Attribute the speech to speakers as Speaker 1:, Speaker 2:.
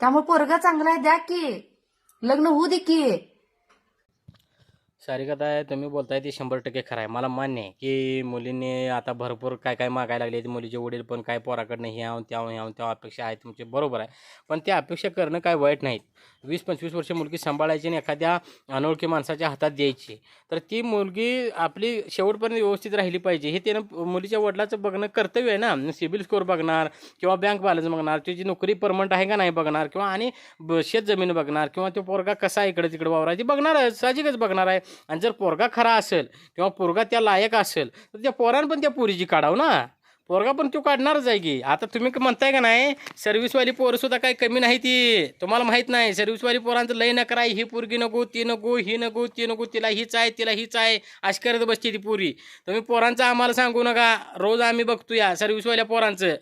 Speaker 1: त्यामुळे पोरगा चांगला आहे द्या की. लग्न होऊ दे की.
Speaker 2: सारी कथा आहे तुम्ही बोलताय ते शंभर टक्के खरं आहे. मला मान्य आहे की मुलींनी आता भरपूर काय काय मागायला लागले मुलीचे वडील पण काय पोराकडनं हे आहोत त्या ह्यावं त्या अपेक्षा आहेत तुमचे बरोबर आहे. पण त्या अपेक्षा करणं काय वाईट नाहीत. वीस पंचवीस वर्ष मुलगी सांभाळायची आणि एखाद्या अनोळखी माणसाच्या हातात द्यायची. तर ती मुलगी आपली शेवटपर्यंत व्यवस्थित राहिली पाहिजे. हे त्यानं मुलीच्या वडिलाचं बघणं कर्तव्य आहे ना. सिबिल स्कोअर बघणार किंवा बँक बॅलन्स बघणार त्याची नोकरी परमनंट आहे का नाही बघणार किंवा आणि ब- शेत जमीन बघणार किंवा तो पोरगा कसा आहे इकडे तिकडे वावरायची बघणार आहे साहजिकच बघणार आहे. आणि जर पोरगा खरा असेल किंवा पोरगा त्या लायक असेल तर त्या पोरानं पण त्या पोरीची काढावं ना. पोरगा पण तो काढणारच आहे की. आता तुम्ही म्हणताय का नाही सर्व्हिसवाली पोरं सुद्धा काही कमी नाही ती. तुम्हाला माहीत नाही सर्व्हिसवाली पोरांचं लय नकर आहे. ही पोरगी नको ती नको ही नको ती नको तिला हीच आहे तिला हीच आहे. अशी करत बसते ती पोरी. तुम्ही पोरांचं आम्हाला सांगू नका. रोज आम्ही बघतो या सर्व्हिसवाल्या पोरांचं.